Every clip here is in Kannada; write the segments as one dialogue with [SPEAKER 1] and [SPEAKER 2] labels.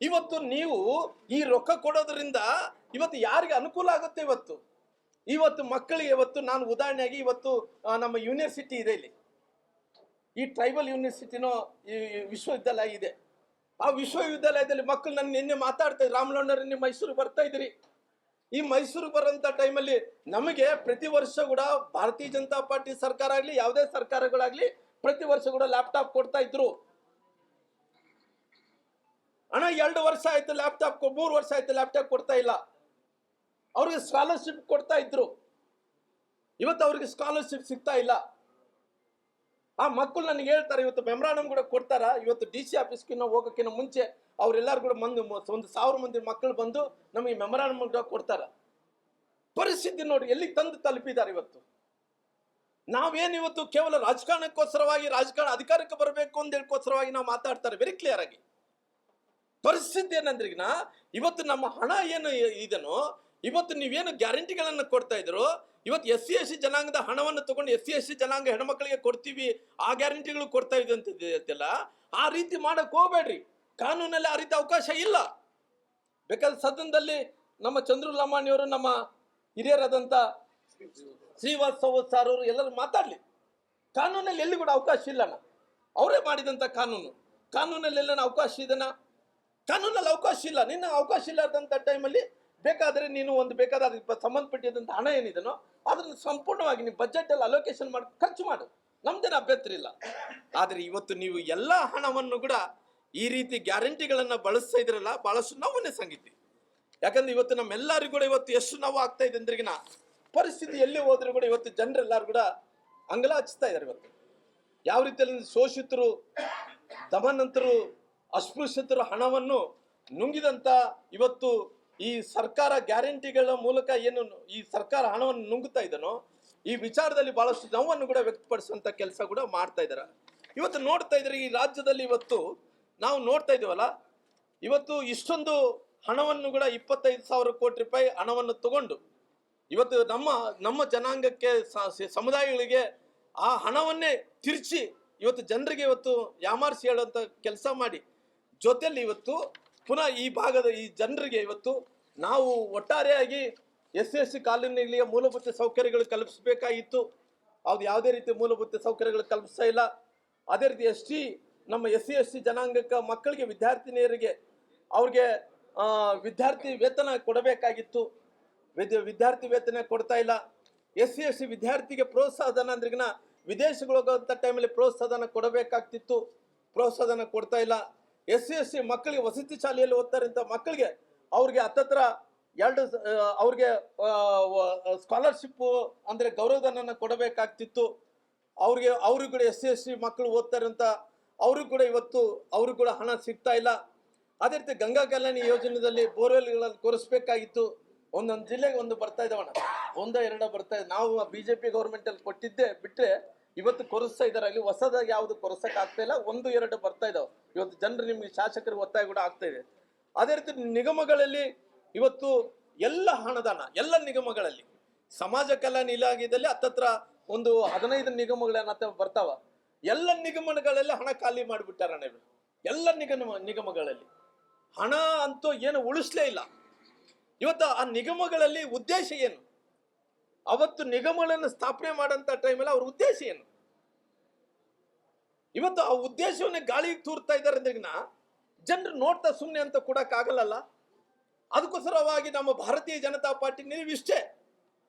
[SPEAKER 1] ಇವತ್ತು ನೀವು ಈ ರೊಕ್ಕ ಕೊಡೋದ್ರಿಂದ ಇವತ್ತು ಯಾರಿಗೆ ಅನುಕೂಲ ಆಗುತ್ತೆ ಇವತ್ತು? ಇವತ್ತು ಮಕ್ಕಳಿಗೆ ಇವತ್ತು ನಾನು ಉದಾಹರಣೆಯಾಗಿ ಇವತ್ತು ನಮ್ಮ ಯೂನಿವರ್ಸಿಟಿ ಇದೆ ಇಲ್ಲಿ. ಈ ಟ್ರೈಬಲ್ ಯೂನಿವರ್ಸಿಟಿನೋ, ಈ ವಿಶ್ವವಿದ್ಯಾಲಯ ಇದೆ. ಆ ವಿಶ್ವವಿದ್ಯಾಲಯದಲ್ಲಿ ಮಕ್ಕಳು ನನ್ನ ನಿನ್ನೆ ಮಾತಾಡ್ತಾ ಇದ್ರು ರಾಮಲೋಣ್ಣರು ನೀವು ಮೈಸೂರಿಗೆ ಬರ್ತಾ ಇದ್ರಿ ಈ ಮೈಸೂರು ಬರೋಂಥ ಟೈಮಲ್ಲಿ ನಮಗೆ ಪ್ರತಿ ವರ್ಷ ಕೂಡ ಭಾರತೀಯ ಜನತಾ ಪಾರ್ಟಿ ಸರ್ಕಾರ ಆಗಲಿ, ಯಾವುದೇ ಸರ್ಕಾರಗಳಾಗಲಿ ಪ್ರತಿ ವರ್ಷ ಕೂಡ ಲ್ಯಾಪ್ಟಾಪ್ ಕೊಡ್ತಾ ಇದ್ರು. ಹಣ ಎರಡು ವರ್ಷ ಆಯ್ತು ಲ್ಯಾಪ್ಟಾಪ್ ಮೂರು ವರ್ಷ ಆಯ್ತು ಲ್ಯಾಪ್ಟಾಪ್ ಕೊಡ್ತಾ ಇಲ್ಲ. ಅವ್ರಿಗೆ ಸ್ಕಾಲರ್ಶಿಪ್ ಕೊಡ್ತಾ ಇದ್ರು. ಇವತ್ತು ಅವ್ರಿಗೆ ಸ್ಕಾಲರ್ಶಿಪ್ ಸಿಗ್ತಾ ಇಲ್ಲ. ಆ ಮಕ್ಕಳು ನನಗೆ ಹೇಳ್ತಾರೆ, ಇವತ್ತು ಮೆಮ್ರಾಂಡಮ್ ಕೂಡ ಕೊಡ್ತಾರ? ಇವತ್ತು ಡಿ ಸಿ ಆಫೀಸ್ಗಿನ್ನ ಹೋಗೋಕ್ಕಿಂತ ಮುಂಚೆ ಅವರೆಲ್ಲರೂ ಕೂಡ ಮಂದಿ ಒಂದು ಸಾವಿರ ಮಂದಿ ಮಕ್ಕಳು ಬಂದು ನಮಗೆ ಮೆಮ್ರಾಂಡಮ್ ಕೂಡ ಕೊಡ್ತಾರ? ಪರಿಸ್ಥಿತಿ ನೋಡಿ, ಎಲ್ಲಿಗೆ ತಂದು ತಲುಪಿದ್ದಾರೆ ಇವತ್ತು? ನಾವೇನು ಇವತ್ತು ಕೇವಲ ರಾಜಕಾರಣಕ್ಕೋಸ್ಕರವಾಗಿ, ರಾಜಕಾರಣ ಅಧಿಕಾರಕ್ಕೆ ಬರಬೇಕು ಅಂತ ಹೇಳ್ಕೋಸ್ಕರವಾಗಿ ನಾವು ಮಾತಾಡ್ತಾರೆ ವೆರಿ ಕ್ಲಿಯರ್ ಆಗಿ. ಪರಿಸ್ಥಿತಿ ಏನಂದ್ರೆ ಈಗ ಇವತ್ತು ನಮ್ಮ ಹಣ ಏನು ಇದನ್ನು, ಇವತ್ತು ನೀವೇನು ಗ್ಯಾರಂಟಿಗಳನ್ನು ಕೊಡ್ತಾ ಇದ್ರು ಇವತ್ತು ಎಸ್ ಸಿ ಎಸ್ ಸಿ ಜನಾಂಗದ ಹಣವನ್ನು ತಗೊಂಡು ಎಸ್ ಸಿ ಎಸ್ ಸಿ ಜನಾಂಗ ಹೆಣ್ಮಕ್ಳಿಗೆ ಕೊಡ್ತೀವಿ, ಆ ಗ್ಯಾರಂಟಿಗಳು ಕೊಡ್ತಾ ಇದ್ದಂತಿಲ್ಲ ಆ ರೀತಿ ಮಾಡಕ್ ಹೋಗ್ಬೇಡ್ರಿ. ಕಾನೂನಲ್ಲಿ ಆ ರೀತಿ ಅವಕಾಶ ಇಲ್ಲ. ಬೇಕಾದ್ರೆ ಸದನದಲ್ಲಿ ನಮ್ಮ ಚಂದ್ರು ಲಮಾಣಿಯವರು ನಮ್ಮ ಹಿರಿಯರಾದಂಥ ಶ್ರೀವಾಸ್ತವ ಸಾರ್ ಅವರು ಎಲ್ಲರೂ ಮಾತಾಡಲಿ. ಕಾನೂನಲ್ಲಿ ಎಲ್ಲಿ ಕೂಡ ಅವಕಾಶ ಇಲ್ಲಣ್ಣ ಅವರೇ ಮಾಡಿದಂಥ ಕಾನೂನು. ಕಾನೂನಲ್ಲಿ ಎಲ್ಲ ಅವಕಾಶ ಇದನ್ನ ಕಾನೂನಲ್ಲಿ ಅವಕಾಶ ಇಲ್ಲ. ನಿನ್ನ ಅವಕಾಶ ಇಲ್ಲದಂಥ ಟೈಮಲ್ಲಿ ಬೇಕಾದರೆ ನೀನು ಒಂದು ಬೇಕಾದ ಸಂಬಂಧಪಟ್ಟಿದ್ದಂಥ ಹಣ ಏನಿದನೋ ಅದನ್ನು ಸಂಪೂರ್ಣವಾಗಿ ನೀವು ಬಜೆಟಲ್ಲಿ ಅಲೋಕೇಶನ್ ಮಾಡಿ, ಖರ್ಚು ಮಾಡು. ನಮ್ದೇನು ಅಭ್ಯಂತರ ಇಲ್ಲ. ಆದರೆ ಇವತ್ತು ನೀವು ಎಲ್ಲ ಹಣವನ್ನು ಕೂಡ ಈ ರೀತಿ ಗ್ಯಾರಂಟಿಗಳನ್ನು ಬಳಸ್ತಾ ಇದ್ರಲ್ಲ ಭಾಳಷ್ಟು ನೋವನ್ನೇ ಸಂಗೀತಿ. ಯಾಕಂದ್ರೆ ಇವತ್ತು ನಮ್ಮೆಲ್ಲರಿಗೂ ಕೂಡ ಇವತ್ತು ಎಷ್ಟು ನೋವು ಆಗ್ತಾ ಇದೆ ಅಂದ್ರಿಗಿನ ಪರಿಸ್ಥಿತಿ ಎಲ್ಲಿ ಹೋದ್ರೂ ಕೂಡ ಇವತ್ತು ಜನರೆಲ್ಲರೂ ಕೂಡ ಅಂಗಲ ಇದ್ದಾರೆ ಇವತ್ತು. ಯಾವ ರೀತಿಯಲ್ಲಿ ಶೋಷಿತರು, ದಮನಂತರು ಅಸ್ಪೃಶ್ಯತರ ಹಣವನ್ನು ನುಂಗಿದಂತ ಇವತ್ತು ಈ ಸರ್ಕಾರ ಗ್ಯಾರಂಟಿಗಳ ಮೂಲಕ ಏನು ಈ ಸರ್ಕಾರ ಹಣವನ್ನು ನುಂಗುತ್ತಾ ಇದನೋ, ಈ ವಿಚಾರದಲ್ಲಿ ಬಹಳಷ್ಟು ನೋವನ್ನು ಕೂಡ ವ್ಯಕ್ತಪಡಿಸುವಂತ ಕೆಲಸ ಕೂಡ ಮಾಡ್ತಾ ಇದ್ದಾರೆ. ಇವತ್ತು ನೋಡ್ತಾ ಇದ್ರೆ ಈ ರಾಜ್ಯದಲ್ಲಿ ಇವತ್ತು ನಾವು ನೋಡ್ತಾ ಇದೀವಲ್ಲ ಇವತ್ತು ಇಷ್ಟೊಂದು ಹಣವನ್ನು ಕೂಡ ಇಪ್ಪತ್ತೈದು ಸಾವಿರ ಕೋಟಿ ರೂಪಾಯಿ ಹಣವನ್ನು ತಗೊಂಡು, ಇವತ್ತು ನಮ್ಮ ನಮ್ಮ ಜನಾಂಗಕ್ಕೆ ಸಮುದಾಯಗಳಿಗೆ ಆ ಹಣವನ್ನೇ ತಿರ್ಚಿ ಇವತ್ತು ಜನರಿಗೆ ಇವತ್ತು ಯಾಮಾರಿಸಿ ಹೇಳುವಂತ ಕೆಲಸ ಮಾಡಿ ಜೊತೆಯಲ್ಲಿ ಇವತ್ತು ಪುನಃ ಈ ಭಾಗದ ಈ ಜನರಿಗೆ ಇವತ್ತು ನಾವು ಒಟ್ಟಾರೆಯಾಗಿ ಎಸ್ ಎಸ್ ಸಿ ಕಾಲೋನಿಗಳಿಗೆ ಮೂಲಭೂತ ಸೌಕರ್ಯಗಳು ಕಲ್ಪಿಸಬೇಕಾಗಿತ್ತು. ಅದು ಯಾವುದೇ ರೀತಿ ಮೂಲಭೂತ ಸೌಕರ್ಯಗಳು ಕಲ್ಪಿಸ್ತಾ ಇಲ್ಲ. ಅದೇ ರೀತಿ ಎಸ್ ಟಿ, ನಮ್ಮ ಎಸ್ ಸಿ ಎಸ್ ಟಿ ಜನಾಂಗಕ್ಕೆ ಮಕ್ಕಳಿಗೆ ವಿದ್ಯಾರ್ಥಿನಿಯರಿಗೆ ಅವ್ರಿಗೆ ವಿದ್ಯಾರ್ಥಿ ವೇತನ ಕೊಡಬೇಕಾಗಿತ್ತು. ವಿದ್ಯ, ವಿದ್ಯಾರ್ಥಿ ವೇತನ ಕೊಡ್ತಾ ಇಲ್ಲ. ಎಸ್ ಸಿ ಎಸ್ ಸಿ ವಿದ್ಯಾರ್ಥಿಗೆ ಪ್ರೋತ್ಸಾಹಧನ ಅಂದ್ರಿಗಿನ ವಿದೇಶಗಳು ಹೋಗೋಂಥ ಟೈಮಲ್ಲಿ ಪ್ರೋತ್ಸಾಹಧನ ಕೊಡಬೇಕಾಗ್ತಿತ್ತು. ಪ್ರೋತ್ಸಾಹಧನ ಕೊಡ್ತಾ ಇಲ್ಲ. ಎಸ್ ಸಿ ಎಸ್ ಸಿ ಮಕ್ಕಳಿಗೆ ವಸತಿ ಶಾಲೆಯಲ್ಲಿ ಓದ್ತಾರಂತ ಮಕ್ಕಳಿಗೆ ಅವ್ರಿಗೆ ಹತ್ತತ್ರ ಎರಡು ಅವ್ರಿಗೆ ಸ್ಕಾಲರ್ಶಿಪ್ಪು ಅಂದರೆ ಗೌರವಧನನ ಕೊಡಬೇಕಾಗ್ತಿತ್ತು. ಅವ್ರಿಗೆ ಅವ್ರಿಗೆ ಕೂಡ ಎಸ್ ಸಿ ಎಸ್ ಸಿ ಮಕ್ಕಳು ಓದ್ತಾರಂತ ಅವ್ರಿಗೂ ಕೂಡ ಇವತ್ತು ಅವ್ರಿಗೂ ಕೂಡ ಹಣ ಸಿಗ್ತಾ ಇಲ್ಲ. ಅದೇ ರೀತಿ ಗಂಗಾ ಕಲ್ಯಾಣಿ ಯೋಜನೆಯಲ್ಲಿ ಬೋರ್ವೆಲ್ಗಳನ್ನು ಕೊರಿಸ್ಬೇಕಾಗಿತ್ತು. ಒಂದೊಂದು ಜಿಲ್ಲೆಗೆ ಒಂದು ಬರ್ತಾ ಇದಾವಣ್ಣ. ಒಂದೋ ಎರಡೋ ಬರ್ತಾ ಇದೆ ನಾವು ಬಿ ಜೆ ಪಿ ಗೌರ್ಮೆಂಟಲ್ಲಿ ಕೊಟ್ಟಿದ್ದೆ ಬಿಟ್ಟರೆ ಇವತ್ತು ಕೊರಸ್ತಾ ಇದ್ದಾರೆ ಅಲ್ಲಿ ಹೊಸದಾಗಿ ಯಾವುದು ಕೊರೆಸಕ್ಕೆ ಆಗ್ತಾ ಇಲ್ಲ. ಒಂದು, ಎರಡು ಬರ್ತಾ ಇದಾವೆ. ಇವತ್ತು ಜನರು ನಿಮಗೆ ಶಾಸಕರಿಗೆ ಒತ್ತಾಯ ಕೂಡ ಆಗ್ತಾ ಇದೆ. ಅದೇ ರೀತಿ ನಿಗಮಗಳಲ್ಲಿ ಇವತ್ತು ಎಲ್ಲ ಹಣದಾನ, ಎಲ್ಲ ನಿಗಮಗಳಲ್ಲಿ, ಸಮಾಜ ಕಲ್ಯಾಣ ಇಲಾಖೆಯಲ್ಲಿ ಹತ್ತತ್ರ ಒಂದು ಹದಿನೈದು ನಿಗಮಗಳನ್ನ ಬರ್ತಾವ. ಎಲ್ಲ ನಿಗಮಗಳಲ್ಲಿ ಹಣ ಖಾಲಿ ಮಾಡಿಬಿಟ್ಟಾರಣ್ಣ ಇವರು. ಎಲ್ಲ ನಿಗಮ, ನಿಗಮಗಳಲ್ಲಿ. ಹಣ ಅಂತೂ ಏನು ಉಳಿಸ್ಲೇ ಇಲ್ಲ. ಇವತ್ತು ಆ ನಿಗಮಗಳಲ್ಲಿ ಉದ್ದೇಶ ಏನು? ಅವತ್ತು ನಿಗಮಗಳನ್ನು ಸ್ಥಾಪನೆ ಮಾಡಂತ ಟೈಮಲ್ಲಿ ಅವ್ರ ಉದ್ದೇಶ ಏನು? ಇವತ್ತು ಆ ಉದ್ದೇಶವನ್ನೇ ಗಾಳಿಗೆ ತೂರ್ತಾ ಇದ್ದಾರೆ ಅಂದ್ರಿಗಿನ ಜನರು ನೋಡ್ತಾ ಸುಮ್ಮನೆ ಅಂತ ಕೊಡಕ್ಕಾಗಲ್ಲಲ್ಲ? ಅದಕ್ಕೋಸ್ಕರವಾಗಿ ನಮ್ಮ ಭಾರತೀಯ ಜನತಾ ಪಾರ್ಟಿ ನಿಲುವಿಷ್ಟೇ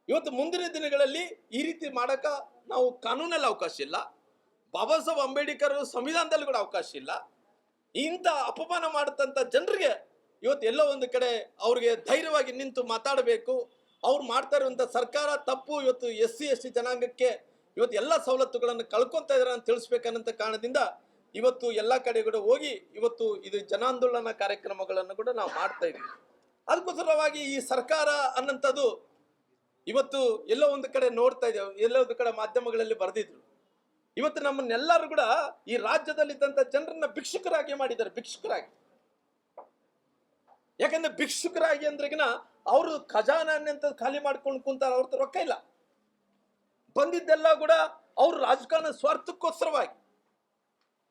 [SPEAKER 1] ಇವತ್ತು ಮುಂದಿನ ದಿನಗಳಲ್ಲಿ ಈ ರೀತಿ ಮಾಡಕ ನಾವು ಕಾನೂನಲ್ಲಿ ಅವಕಾಶ ಇಲ್ಲ. ಬಾಬಾ ಸಾಹೇಬ್ ಅಂಬೇಡ್ಕರ್ ಸಂವಿಧಾನದಲ್ಲಿ ಕೂಡ ಅವಕಾಶ ಇಲ್ಲ. ಇಂಥ ಅಪಮಾನ ಮಾಡತಂತ ಜನರಿಗೆ ಇವತ್ತು ಎಲ್ಲೋ ಒಂದು ಕಡೆ ಅವ್ರಿಗೆ ಧೈರ್ಯವಾಗಿ ನಿಂತು ಮಾತಾಡಬೇಕು. ಅವ್ರು ಮಾಡ್ತಾ ಇರುವಂಥ ಸರ್ಕಾರ ತಪ್ಪು, ಇವತ್ತು ಎಸ್ ಸಿ, ಎಸ್ ಟಿ ಜನಾಂಗಕ್ಕೆ ಇವತ್ತು ಎಲ್ಲ ಸವಲತ್ತುಗಳನ್ನು ಕಳ್ಕೊತಾ ಇದಾರೆ ಅಂತ ತಿಳಿಸ್ಬೇಕನ್ನಂತ ಕಾರಣದಿಂದ ಇವತ್ತು ಎಲ್ಲ ಕಡೆ ಕೂಡ ಹೋಗಿ ಇವತ್ತು ಇದು ಜನಾಂದೋಲನ ಕಾರ್ಯಕ್ರಮಗಳನ್ನು ಕೂಡ ನಾವು ಮಾಡ್ತಾ ಇದ್ದೀವಿ. ಅದಕ್ಕೋಸ್ಕರವಾಗಿ ಈ ಸರ್ಕಾರ ಅನ್ನಂಥದ್ದು ಇವತ್ತು ಎಲ್ಲೋ ಒಂದು ಕಡೆ ನೋಡ್ತಾ ಇದ್ದೇವೆ ಎಲ್ಲೋ ಒಂದು ಕಡೆ ಮಾಧ್ಯಮಗಳಲ್ಲಿ ಬರೆದಿದ್ರು. ಇವತ್ತು ನಮ್ಮನ್ನೆಲ್ಲರೂ ಕೂಡ ಈ ರಾಜ್ಯದಲ್ಲಿದ್ದಂಥ ಜನರನ್ನ ಭಿಕ್ಷುಕರಾಗಿ ಮಾಡಿದ್ದಾರೆ, ಭಿಕ್ಷುಕರಾಗಿ. ಯಾಕಂದ್ರೆ ಭಿಕ್ಷುಕರಾಗಿ ಅಂದ್ರೆಗಿನ ಅವರು ಖಜಾನೆ ಅಂತ ಖಾಲಿ ಮಾಡ್ಕೊಂಡು ಕುಂತಾರ ಅವ್ರ ರೊಕ್ಕ ಇಲ್ಲ. ಬಂದಿದ್ದೆಲ್ಲ ಕೂಡ ಅವ್ರ ರಾಜಕಾರಣ ಸ್ವಾರ್ಥಕ್ಕೋಸ್ಕರವಾಗಿ.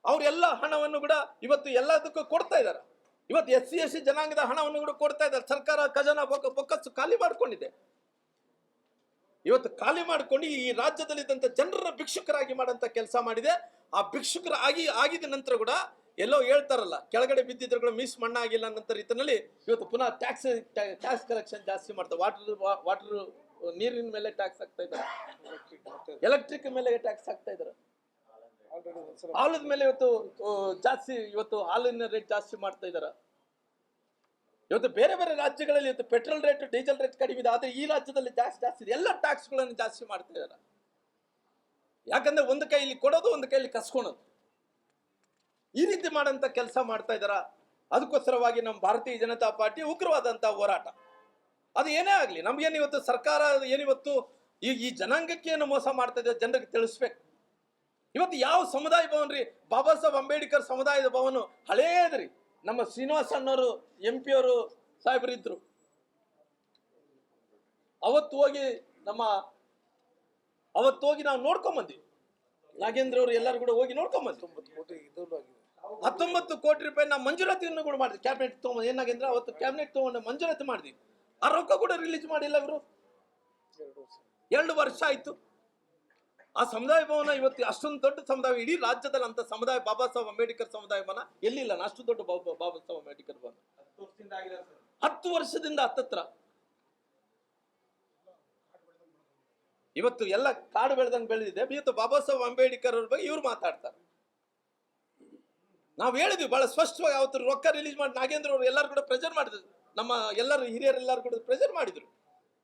[SPEAKER 1] ಅವರೆಲ್ಲ ಹಣವನ್ನು ಕೂಡ ಇವತ್ತು ಎಲ್ಲದಕ್ಕೂ ಕೊಡ್ತಾ ಇದ್ದಾರೆ. ಇವತ್ತು ಎಸ್ ಸಿ ಎಸ್ ಸಿ ಜನಾಂಗದ ಹಣವನ್ನು ಕೂಡ ಕೊಡ್ತಾ ಇದ್ದಾರೆ. ಸರ್ಕಾರ ಖಜಾನಾ ಬೊಕ್ಕ ಬೊಕ್ಕಸು ಖಾಲಿ ಮಾಡ್ಕೊಂಡಿದೆ. ಇವತ್ತು ಖಾಲಿ ಮಾಡ್ಕೊಂಡು ಈ ರಾಜ್ಯದಲ್ಲಿದ್ದಂಥ ಜನರ ಭಿಕ್ಷುಕರಾಗಿ ಮಾಡಂತ ಕೆಲಸ ಮಾಡಿದೆ. ಆ ಭಿಕ್ಷುಕರಾಗಿ ಆಗಿದ ನಂತರ ಕೂಡ ಎಲ್ಲೋ ಹೇಳ್ತಾರಲ್ಲ, ಕೆಳಗಡೆ ಬಿದ್ದಿದ್ರು ಕೂಡ ಮಿಸ್ ಮಣ್ಣಾಗಿಲ್ಲ ಅನ್ನೋ ರೀತಿಯಲ್ಲಿ ಇವತ್ತು ಪುನಃ ಟ್ಯಾಕ್ಸ್ ಟ್ಯಾಕ್ಸ್ ಕಲೆಕ್ಷನ್ ಜಾಸ್ತಿ ಮಾಡ್ತಾರೆ. ವಾಟರ್ ವಾಟರ್ ನೀರಿನ ಮೇಲೆ ಟ್ಯಾಕ್ಸ್ ಹಾಕ್ತಾ ಇದ್ದಾರೆ. ಎಲೆಕ್ಟ್ರಿಕ್ ಮೇಲೆ ಟ್ಯಾಕ್ಸ್ ಹಾಕ್ತಾ ಇದ್ದಾರೆ. ಹಾಲದ ಮೇಲೆ ಇವತ್ತು ಜಾಸ್ತಿ ಇವತ್ತು ಹಾಲಿನ ರೇಟ್ ಜಾಸ್ತಿ ಮಾಡ್ತಾ ಇದ್ದಾರೆ. ಇವತ್ತು ಬೇರೆ ಬೇರೆ ರಾಜ್ಯಗಳಲ್ಲಿ ಇವತ್ತು ಪೆಟ್ರೋಲ್ ರೇಟ್ ಡೀಸೆಲ್ ರೇಟ್ ಕಡಿಮೆ ಇದೆ. ಆದ್ರೆ ಈ ರಾಜ್ಯದಲ್ಲಿ ಜಾಸ್ತಿ ಜಾಸ್ತಿ ಇದೆ. ಎಲ್ಲ ಟ್ಯಾಕ್ಸ್ಗಳನ್ನು ಜಾಸ್ತಿ ಮಾಡ್ತಾ ಇದ್ದಾರೆ. ಯಾಕಂದ್ರೆ ಒಂದು ಕೈಲಿ ಕೊಡೋದು, ಒಂದು ಕೈಲಿ ಕಸ್ಕೊಳೋದು. ಈ ರೀತಿ ಮಾಡಂತ ಕೆಲಸ ಮಾಡ್ತಾ ಇದ್ದಾರ? ಅದಕ್ಕೋಸ್ಕರವಾಗಿ ನಮ್ಮ ಭಾರತೀಯ ಜನತಾ ಪಾರ್ಟಿ ಉಗ್ರವಾದಂತ ಹೋರಾಟ. ಅದು ಏನೇ ಆಗಲಿ ನಮ್ಗೇನಿವತ್ತು ಸರ್ಕಾರ ಏನಿವತ್ತು ಈ ಈ ಜನಾಂಗಕ್ಕೆ ಏನು ಮೋಸ ಮಾಡ್ತಾ ಇದೆ ಜನರಿಗೆ ತಿಳಿಸ್ಬೇಕು. ಇವತ್ತು ಯಾವ ಸಮುದಾಯ ಭವನ್ ರೀ? ಬಾಬಾ ಸಾಹೇಬ್ ಅಂಬೇಡ್ಕರ್ ಸಮುದಾಯದ ಭವನ ಹಳೇದ್ರಿ ನಮ್ಮ ಶ್ರೀನಿವಾಸ ಅಣ್ಣವರು ಎಂ ಪಿ ಅವರು ಸಾಹೇಬರು ಇದ್ರು ಅವತ್ತು ಹೋಗಿ ನಮ್ಮ, ಅವತ್ತು ಹೋಗಿ ನಾವು ನೋಡ್ಕೊಂಬಂದ್ವಿ. ನಾಗೇಂದ್ರ ಅವರು ಎಲ್ಲರೂ ಕೂಡ ಹೋಗಿ ನೋಡ್ಕೊಂಬಂದ್ವಿ. ಹತ್ತೊಂಬತ್ತು ಕೋಟಿ ರೂಪಾಯಿ ನಾವು ಮಂಜೂರಾತಿಯನ್ನು ಕೂಡ ಮಾಡಿದ್ವಿ ಕ್ಯಾಬಿನೆಟ್ ತಗೊಂಡು ಏನಾಗಂದ್ರೆ ಅವತ್ತು ಕ್ಯಾಬಿನೆಟ್ ತೊಗೊಂಡು ಮಂಜೂರಾತಿ ಮಾಡಿದ್ವಿ ಆ ರೊಕ್ಕ ಕೂಡ ರಿಲೀಸ್ ಮಾಡಿಲ್ಲ ಅವರು ಎರಡು ವರ್ಷ ಆಯ್ತು. ಆ ಸಮುದಾಯ ಭವನ ಇವತ್ತು ಅಷ್ಟೊಂದು ದೊಡ್ಡ ಸಮುದಾಯ, ಇಡೀ ರಾಜ್ಯದಲ್ಲಿ ಅಂತ ಸಮುದಾಯ, ಬಾಬಾ ಸಾಹೇಬ್ ಅಂಬೇಡ್ಕರ್ ಸಮುದಾಯ ಭವನ ಎಲ್ಲಿಲ್ಲ ಅಷ್ಟು ದೊಡ್ಡ ಬಾಬಾ ಸಾಹೇಬ್ ಅಂಬೇಡ್ಕರ್ ಭವನ. ಹತ್ತು ವರ್ಷದಿಂದ ಹತ್ತತ್ರ. ಇವತ್ತು ಎಲ್ಲ ಕಾಡು ಬೆಳೆದಂಗೆ ಬೆಳೆದಿದೆ. ಇವತ್ತು ಬಾಬಾ ಸಾಹೇಬ್ ಅಂಬೇಡ್ಕರ್ ಅವ್ರ ಬಗ್ಗೆ ಇವ್ರು ಮಾತಾಡ್ತಾರೆ. ನಾವು ಹೇಳಿದ್ವಿ, ಬಹಳ ಸ್ಪಷ್ಟವಾಗಿ ಅವತ್ತು ರೊಕ್ಕ ರಿಲೀಸ್ ಮಾಡಿ ನಾಗೇಂದ್ರ ಅವರು ಎಲ್ಲರೂ ಕೂಡ ಪ್ರೆಷರ್ ಮಾಡಿದ್ರು. ನಮ್ಮ ಎಲ್ಲರೂ ಹಿರಿಯರೆಲ್ಲರೂ ಕೂಡ ಪ್ರೆಷರ್ ಮಾಡಿದ್ರು.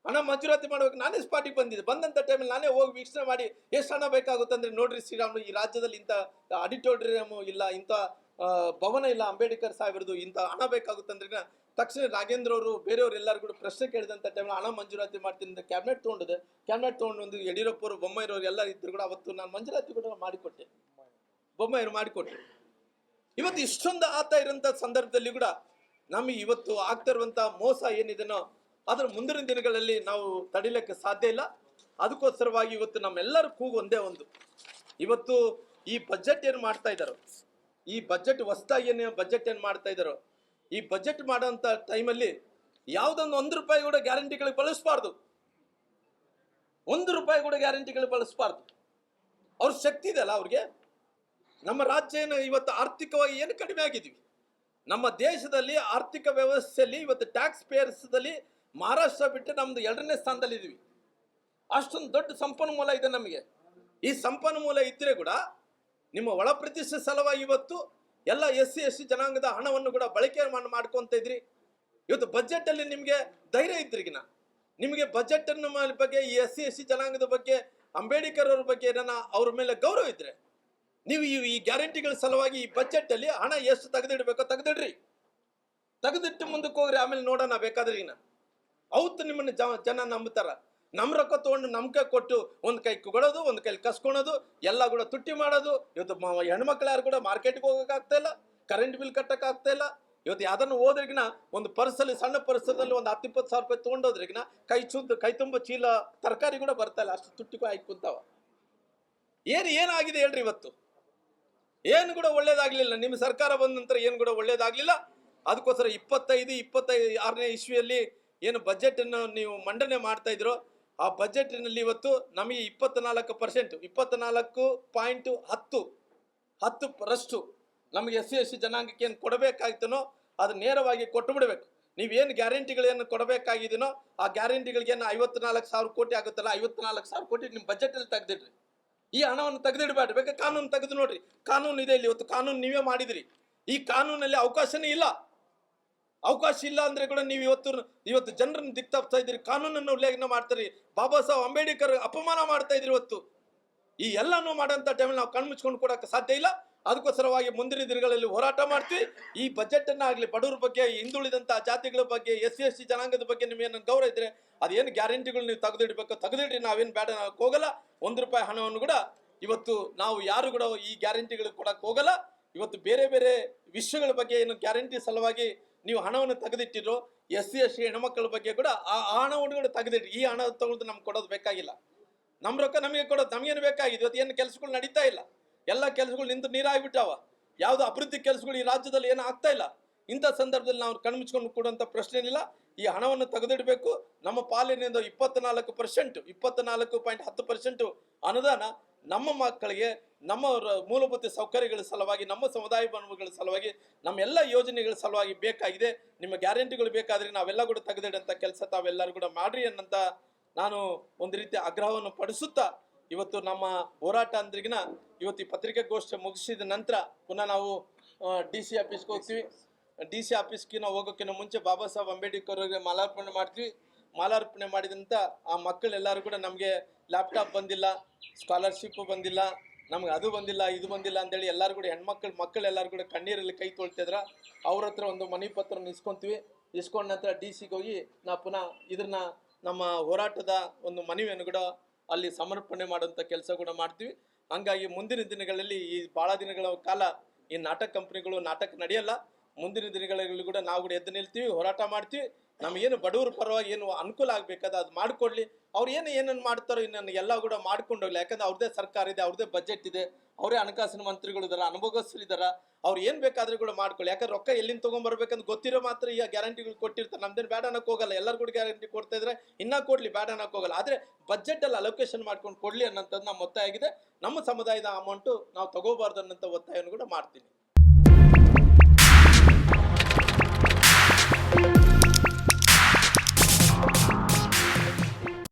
[SPEAKER 1] ಹಣ ಮಂಜೂರಾತಿ ಮಾಡ್ಬೇಕು, ನಾನೇ ಸ್ಪಾಟಿಗೆ ಬಂದಿದ್ದೆ. ಬಂದಂಥ ಟೈಮಲ್ಲಿ ನಾನೇ ಹೋಗಿ ವೀಕ್ಷಣೆ ಮಾಡಿ, ಎಷ್ಟು ಹಣ ಬೇಕಾಗುತ್ತೆ ಅಂದರೆ ನೋಡ್ರಿ ಶ್ರೀರಾಮ್ಲು, ಈ ರಾಜ್ಯದಲ್ಲಿ ಇಂಥ ಆಡಿಟೋರಿಯಮು ಇಲ್ಲ, ಇಂಥ ಭವನ ಇಲ್ಲ, ಅಂಬೇಡ್ಕರ್ ಸಾಹೇಬ್ರದ್ದು ಇಂಥ ಹಣ ಬೇಕಾಗುತ್ತೆ ಅಂದ್ರೆ ತಕ್ಷಣ ನಾಗೇಂದ್ರ ಅವರು ಬೇರೆಯವರು ಎಲ್ಲರೂ ಕೂಡ ಪ್ರಶ್ನೆ ಕೇಳಿದಂಥ ಟೈಮಲ್ಲಿ ಹಣ ಮಂಜೂರಾತಿ ಮಾಡ್ತೀನಿ ಕ್ಯಾಬಿನೆಟ್ ತೊಗೊಂಡಿದೆ ಕ್ಯಾಬಿನೆಟ್ ತೊಗೊಂಡು ಒಂದು ಯಡಿಯೂರಪ್ಪ ಅವರು ಬೊಮ್ಮಾಯಿರವರು ಎಲ್ಲ ಇದ್ರು ಕೂಡ ಅವತ್ತು ನಾನು ಮಂಜೂರಾತಿ ಕೂಡ ಮಾಡಿಕೊಟ್ಟೆ. ಬೊಮ್ಮಾಯಿರು ಮಾಡಿಕೊಟ್ರು ಇವತ್ತು ಇಷ್ಟೊಂದು ಆಗ್ತಾ ಇರೋಂಥ ಸಂದರ್ಭದಲ್ಲಿ ಕೂಡ ನಮಗೆ ಇವತ್ತು ಆಗ್ತಾ ಇರುವಂತ ಮೋಸ ಏನಿದೆನೋ ಅದರ ಮುಂದಿನ ದಿನಗಳಲ್ಲಿ ನಾವು ತಡಿಲಿಕ್ಕೆ ಸಾಧ್ಯ ಇಲ್ಲ. ಅದಕ್ಕೋಸ್ಕರವಾಗಿ ಇವತ್ತು ನಮ್ಮೆಲ್ಲರ ಕೂಗು ಒಂದೇ ಒಂದು. ಇವತ್ತು ಈ ಬಜೆಟ್ ಏನು ಮಾಡ್ತಾ ಇದ್ದಾರೋ, ಈ ಬಜೆಟ್ ಹೊಸದಾಗಿ ಏನು ಬಜೆಟ್ ಏನು ಮಾಡ್ತಾ ಇದ್ದಾರೋ, ಈ ಬಜೆಟ್ ಮಾಡೋಂಥ ಟೈಮಲ್ಲಿ ಯಾವುದೊಂದು ಒಂದು ರೂಪಾಯಿ ಕೂಡ ಗ್ಯಾರಂಟಿಗಳಿಗೆ ಬಳಸಬಾರ್ದು. ಒಂದು ರೂಪಾಯಿ ಕೂಡ ಗ್ಯಾರಂಟಿಗಳು ಬಳಸಬಾರ್ದು. ಅವ್ರ ಶಕ್ತಿ ಇದೆಯಲ್ಲ ಅವ್ರಿಗೆ? ನಮ್ಮ ರಾಜ್ಯ ಏನು ಇವತ್ತು ಆರ್ಥಿಕವಾಗಿ ಏನು ಕಡಿಮೆ ಆಗಿದ್ವಿ ನಮ್ಮ ದೇಶದಲ್ಲಿ ಆರ್ಥಿಕ ವ್ಯವಸ್ಥೆಯಲ್ಲಿ ಇವತ್ತು ಟ್ಯಾಕ್ಸ್ ಪೇಯರ್ಸ್ದಲ್ಲಿ ಮಹಾರಾಷ್ಟ್ರ ಬಿಟ್ಟು ನಮ್ದು ಎರಡನೇ ಸ್ಥಾನದಲ್ಲಿ ಇದೀವಿ. ಅಷ್ಟೊಂದು ದೊಡ್ಡ ಸಂಪನ್ಮೂಲ ಇದೆ ನಮಗೆ. ಈ ಸಂಪನ್ಮೂಲ ಇದ್ದರೆ ಕೂಡ ನಿಮ್ಮ ಒಳ ಪ್ರತಿಷ್ಠೆ ಸಲುವಾಗಿ ಇವತ್ತು ಎಲ್ಲ ಎಸ್ ಸಿ ಎಸ್ ಸಿ ಜನಾಂಗದ ಹಣವನ್ನು ಕೂಡ ಬಳಕೆ ಮಾಡ್ಕೊತ ಇದ್ರಿ. ಇವತ್ತು ಬಜೆಟ್ ಅಲ್ಲಿ ನಿಮಗೆ ಧೈರ್ಯ ಇದ್ರಿಗಿನ ನಿಮಗೆ ಬಜೆಟ್ ಬಗ್ಗೆ ಈ ಎಸ್ ಸಿ ಎಸ್ ಸಿ ಜನಾಂಗದ ಬಗ್ಗೆ ಅಂಬೇಡ್ಕರ್ ಅವ್ರ ಬಗ್ಗೆ ನನ್ನ ಅವ್ರ ಮೇಲೆ ಗೌರವ ಇದ್ರೆ ನೀವು ಈ ಗ್ಯಾರಂಟಿಗಳ ಸಲುವಾಗಿ ಈ ಬಜೆಟ್ ಅಲ್ಲಿ ಹಣ ಎಷ್ಟು ತೆಗೆದಿಡ್ಬೇಕೋ ತೆಗೆದಿಡ್ರಿ. ತೆಗೆದಿಟ್ಟು ಮುಂದಕ್ಕೆ ಹೋಗ್ರಿ, ಆಮೇಲೆ ನೋಡೋಣ ಬೇಕಾದ್ರೆ ಇನ್ನ. ಅವತ್ತು ನಿಮ್ಮನ್ನ ಜನ ನಂಬುತ್ತಾರ ನಮ್ಮ ರೊಕ್ಕ ತೊಗೊಂಡು ನಮ್ಮ ಕೊಟ್ಟು ಒಂದು ಕೈ ಕುಗಳೋದು, ಒಂದು ಕೈ ಕಸ್ಕೊಳೋದು, ಎಲ್ಲ ಕೂಡ ತುಟ್ಟಿ ಮಾಡೋದು. ಇವತ್ತು ಹೆಣ್ಮಕ್ಳು ಯಾರು ಕೂಡ ಮಾರ್ಕೆಟ್ಗೆ ಆಗ್ತಾ ಇಲ್ಲ ಕರೆಂಟ್ ಬಿಲ್ ಕಟ್ಟಕ್ ಆಗ್ತಾ ಇಲ್ಲ. ಇವತ್ತು ಯಾವ್ದನ್ನು ಹೋದ್ರಿಗಿನ ಒಂದು ಪರ್ಸಲ್ಲಿ, ಸಣ್ಣ ಪರ್ಸದಲ್ಲಿ ಒಂದು ಹತ್ತು ಇಪ್ಪತ್ತು ಸಾವಿರ ರೂಪಾಯಿ ತೊಗೊಂಡೋದ್ರಿಗಿನ ಕೈ ಚುದ್ದು ಕೈ ತುಂಬ ಚೀಲ ತರಕಾರಿ ಕೂಡ ಬರ್ತಾ ಇಲ್ಲ, ಅಷ್ಟು ತುಟ್ಟಿಗೂ ಆಯ್ತು ಕುಂತಾವ. ಏನು ಏನಾಗಿದೆ ಹೇಳ್ರಿ ಇವತ್ತು? ಏನು ಕೂಡ ಒಳ್ಳೇದಾಗ್ಲಿಲ್ಲ. ನಿಮ್ಮ ಸರ್ಕಾರ ಬಂದ ನಂತರ ಏನು ಕೂಡ ಒಳ್ಳೇದಾಗ್ಲಿಲ್ಲ. ಅದಕ್ಕೋಸ್ಕರ ಇಪ್ಪತ್ತೈದು ಇಪ್ಪತ್ತೈದು, ಆರನೇ ಇಸ್ವಿಯಲ್ಲಿ ಏನು ಬಜೆಟ್ ಅನ್ನು ನೀವು ಮಂಡನೆ ಮಾಡ್ತಾ ಇದ್ರೋ, ಆ ಬಜೆಟ್ನಲ್ಲಿ ಇವತ್ತು ನಮಗೆ ಇಪ್ಪತ್ನಾಲ್ಕು ಪರ್ಸೆಂಟ್ ಇಪ್ಪತ್ನಾಲ್ಕು ಪಾಯಿಂಟ್ ಹತ್ತು ಹತ್ತು ರಷ್ಟು ನಮಗೆ ಎಸ್ ಸಿ ಎಸ್ ಸಿ ಜನಾಂಗಕ್ಕೆ ಏನು ಕೊಡಬೇಕಾಗಿತ್ತನೋ ಅದು ನೇರವಾಗಿ ಕೊಟ್ಟು ಬಿಡಬೇಕು. ನೀವೇನು ಗ್ಯಾರಂಟಿಗಳೇನು ಕೊಡಬೇಕಾಗಿದ್ದೀನೋ ಆ ಗ್ಯಾರಂಟಿಗಳಿಗೆ ಏನು ಐವತ್ನಾಲ್ಕು ಸಾವಿರ ಕೋಟಿ ಆಗುತ್ತಲ್ಲ, ಐವತ್ನಾಲ್ಕು ಸಾವಿರ ಕೋಟಿ ನಿಮ್ಮ ಬಜೆಟಲ್ಲಿ ತೆಗೆದಿಡ್ರಿ. ಈ ಹಣವನ್ನು ತೆಗೆದಿಡಬೇಡ್ರಿ ಬೇಕಾ ಕಾನೂನು ತೆಗೆದು ನೋಡ್ರಿ. ಕಾನೂನು ಇದೆ ಇಲ್ಲಿ. ಇವತ್ತು ಕಾನೂನು ನೀವೇ ಮಾಡಿದಿರಿ. ಈ ಕಾನೂನಲ್ಲಿ ಅವಕಾಶನೇ ಇಲ್ಲ. ಅವಕಾಶ ಇಲ್ಲ ಅಂದ್ರೆ ಕೂಡ ನೀವು ಇವತ್ತು ಇವತ್ತು ಜನರನ್ನು ದಿಕ್ತಪ್ತಾ ಇದ್ರಿ ಕಾನೂನನ್ನು ಉಲ್ಲೇಖನ ಮಾಡ್ತೀರಿ. ಬಾಬಾ ಸಾಹೇಬ್ ಅಂಬೇಡ್ಕರ್ ಅಪಮಾನ ಮಾಡ್ತಾ ಇದ್ರಿ ಇವತ್ತು. ಈ ಎಲ್ಲನೂ ಮಾಡೋಂಥ ಟೈಮಲ್ಲಿ ನಾವು ಕಣ್ಮುಚ್ಕೊಂಡು ಕೊಡೋಕೆ ಸಾಧ್ಯ ಇಲ್ಲ. ಅದಕ್ಕೋಸ್ಕರವಾಗಿ ಮುಂದಿನ ದಿನಗಳಲ್ಲಿ ಹೋರಾಟ ಮಾಡ್ತೀವಿ. ಈ ಬಜೆಟ್ ಅನ್ನ ಆಗಲಿ ಬಡವರ ಬಗ್ಗೆ ಹಿಂದುಳಿದಂಥ ಜಾತಿಗಳ ಬಗ್ಗೆ ಎಸ್ ಸಿ ಎಸ್ ಟಿ ಜನಾಂಗದ ಬಗ್ಗೆ ನಿಮ್ಗೇನು ಗೌರವ ಇದ್ರೆ ಅದೇನು ಗ್ಯಾರಂಟಿಗಳು ನೀವು ತೆಗೆದಿಡಬೇಕು? ತೆಗೆದಿಡಿ ನಾವೇನು ಬೇಡ ಹೋಗಲ್ಲ. ಒಂದು ರೂಪಾಯಿ ಹಣವನ್ನು ಕೂಡ ಇವತ್ತು ನಾವು ಯಾರು ಕೂಡ ಈ ಗ್ಯಾರಂಟಿಗಳು ಕೊಡಕ್ಕೆ ಹೋಗಲ್ಲ. ಇವತ್ತು ಬೇರೆ ಬೇರೆ ವಿಷಯಗಳ ಬಗ್ಗೆ ಏನು ಗ್ಯಾರಂಟಿ ಸಲುವಾಗಿ ನೀವು ಹಣವನ್ನು ತೆಗೆದಿಟ್ಟಿರೋ ಎಸ್ ಸಿ ಎಸ್ ಟಿ ಹೆಣ್ಮಕ್ಳ ಬಗ್ಗೆ ಕೂಡ ಆ ಆ ಹಣವನ್ನು ಕೂಡ ತೆಗೆದಿಟ್ಟು ಈ ಹಣ ತಗೊಂಡು ನಮ್ಗೆ ಕೊಡೋದು ಬೇಕಾಗಿಲ್ಲ. ನಮ್ಮ ರೊಕ್ಕ ನಮಗೆ ಕೊಡೋದು ನಮಗೇನು ಬೇಕಾಗಿದೆ ಇವತ್ತು ಏನು ಕೆಲಸಗಳು ನಡೀತಾ ಇಲ್ಲ. ಎಲ್ಲ ಕೆಲಸಗಳು ನಿಂತು ನೀರಾಗ್ಬಿಟ್ಟಾವ. ಯಾವುದು ಅಭಿವೃದ್ಧಿ ಕೆಲಸಗಳು ಈ ರಾಜ್ಯದಲ್ಲಿ ಏನು ಆಗ್ತಾ ಇಲ್ಲ. ಇಂಥ ಸಂದರ್ಭದಲ್ಲಿ ನಾವು ಕಣ್ಮುಚ್ಕೊಂಡು ಕೊಡುವಂಥ ಪ್ರಶ್ನೆ ಏನಿಲ್ಲ. ಈ ಹಣವನ್ನು ತೆಗೆದಿಡಬೇಕು. ನಮ್ಮ ಪಾಲಿನಿಂದ ಇಪ್ಪತ್ನಾಲ್ಕು ಪರ್ಸೆಂಟ್, ಇಪ್ಪತ್ನಾಲ್ಕು ಪಾಯಿಂಟ್ ಹತ್ತು ಪರ್ಸೆಂಟ್ ಅನುದಾನ ನಮ್ಮ ಮಕ್ಕಳಿಗೆ, ನಮ್ಮ ಮೂಲಭೂತ ಸೌಕರ್ಯಗಳ ಸಲುವಾಗಿ, ನಮ್ಮ ಸಮುದಾಯ ಭವನಗಳ ಸಲುವಾಗಿ, ನಮ್ಮ ಎಲ್ಲ ಯೋಜನೆಗಳ ಸಲುವಾಗಿ ಬೇಕಾಗಿದೆ. ನಿಮ್ಮ ಗ್ಯಾರಂಟಿಗಳು ಬೇಕಾದರೆ ನಾವೆಲ್ಲ ಕೂಡ ತೆಗೆದಿಡಂತ ಕೆಲಸ ತಾವೆಲ್ಲರೂ ಕೂಡ ಮಾಡ್ರಿ ಅನ್ನಂತ ನಾನು ಒಂದು ರೀತಿ ಆಗ್ರಹವನ್ನು ಪಡಿಸುತ್ತಾ ಇವತ್ತು ನಮ್ಮ ಹೋರಾಟ ಅಂದ್ರಿಗಿನ ಇವತ್ತು ಈ ಪತ್ರಿಕಾಗೋಷ್ಠಿ ಮುಗಿಸಿದ ನಂತರ ಪುನಃ ನಾವು ಡಿ ಸಿ ಆಫೀಸ್ಗೆ ಹೋಗ್ತೀವಿ. ಡಿ ಸಿ ಆಫೀಸ್ಗಿನ ನಾವು ಹೋಗೋಕ್ಕಿಂತ ಮುಂಚೆ ಬಾಬಾ ಸಾಹೇಬ್ ಅಂಬೇಡ್ಕರ್ ಅವರಿಗೆ ಮಾಲಾರ್ಪಣೆ ಮಾಡ್ತೀವಿ. ಮಾಲಾರ್ಪಣೆ ಮಾಡಿದಂಥ ಆ ಮಕ್ಕಳೆಲ್ಲರೂ ಕೂಡ ನಮಗೆ ಲ್ಯಾಪ್ಟಾಪ್ ಬಂದಿಲ್ಲ ಸ್ಕಾಲರ್ಶಿಪ್ ಬಂದಿಲ್ಲ, ನಮ್ಗೆ ಅದು ಬಂದಿಲ್ಲ, ಇದು ಬಂದಿಲ್ಲ ಅಂತೇಳಿ ಎಲ್ಲರೂ ಕೂಡ ಹೆಣ್ಮಕ್ಳು ಮಕ್ಕಳು ಎಲ್ಲರೂ ಕೂಡ ಕಣ್ಣೀರಲ್ಲಿ ಕೈ ತೊಳ್ತಿದ್ರ. ಅವ್ರ ಹತ್ರ ಒಂದು ಮನೆ ಪತ್ರ ಇಸ್ಕೊತೀವಿ. ಇಸ್ಕೊಂಡ ನಂತರ ಡಿ ಸಿಗೆ ಹೋಗಿ ನಾ ಪುನಃ ಇದನ್ನ ನಮ್ಮ ಹೋರಾಟದ ಒಂದು ಮನವಿಯನ್ನು ಕೂಡ ಅಲ್ಲಿ ಸಮರ್ಪಣೆ ಮಾಡುವಂಥ ಕೆಲಸ ಕೂಡ ಮಾಡ್ತೀವಿ. ಹಂಗಾಗಿ ಮುಂದಿನ ದಿನಗಳಲ್ಲಿ ಈ ಭಾಳ ದಿನಗಳ ಕಾಲ ಈ ನಾಟಕ ಕಂಪ್ನಿಗಳು ನಾಟಕ ನಡೆಯಲ್ಲ. ಮುಂದಿನ ದಿನಗಳಲ್ಲಿ ಕೂಡ ನಾವು ಕೂಡ ಎದ್ದು ನಿಲ್ತೀವಿ, ಹೋರಾಟ ಮಾಡ್ತೀವಿ. ನಮಗೇನು ಬಡವರ ಪರವಾಗಿ ಏನು ಅನುಕೂಲ ಆಗಬೇಕಾದ ಅದು ಮಾಡಿಕೊಡ್ಲಿ. ಅವ್ರು ಏನು ಏನನ್ನು ಮಾಡ್ತಾರೋ ಇನ್ನನ್ನು ಎಲ್ಲ ಕೂಡ ಮಾಡ್ಕೊಂಡು ಹೋಗ್ಲಿ. ಯಾಕಂದ್ರೆ ಅವ್ರದ್ದೇ ಸರ್ಕಾರ ಇದೆ, ಅವ್ರದ್ದೇ ಬಜೆಟ್ ಇದೆ. ಅವರೇ ಹಣಕಾಸಿನ ಮಂತ್ರಿಗಳು ಇದಾರೆ, ಅನುಭವಸ್ಥರು ಇದಾರ, ಅವ್ರು ಏನು ಬೇಕಾದ್ರೂ ಕೂಡ ಮಾಡ್ಕೊಳ್ಳಿ. ಯಾಕಂದ್ರೆ ರೊಕ್ಕ ಎಲ್ಲಿಂದ ತೊಗೊಂಬರ್ಬೇಕಂತ ಗೊತ್ತಿರೋ ಮಾತ್ರ ಈಗ ಗ್ಯಾರಂಟಿಗಳು ಕೊಟ್ಟಿರ್ತಾರೆ. ನಮ್ದೇನು ಬೇಡ ಅನ್ನಕ್ಕೆ ಹೋಗಲ್ಲ. ಎಲ್ಲರೂ ಕೂಡ ಗ್ಯಾರಂಟಿ ಕೊಡ್ತಾ ಇದ್ರೆ ಇನ್ನೂ ಕೊಡ್ಲಿ ಬೇಡ ಅನ್ನಕ್ಕೆ ಹೋಗಲ್ಲ. ಆದರೆ ಬಜೆಟಲ್ಲಿ ಅಲೋಕೇಶನ್ ಮಾಡ್ಕೊಂಡು ಕೊಡ್ಲಿ ಅನ್ನೋಂಥದ್ದು ನಮ್ಮ ಒತ್ತಾಯ ಆಗಿದೆ. ನಮ್ಮ ಸಮುದಾಯದ ಅಮೌಂಟು ನಾವು ತಗೋಬಾರ್ದು ಅನ್ನೋಂಥ ಒತ್ತಾಯವನ್ನು ಕೂಡ ಮಾಡ್ತೀನಿ.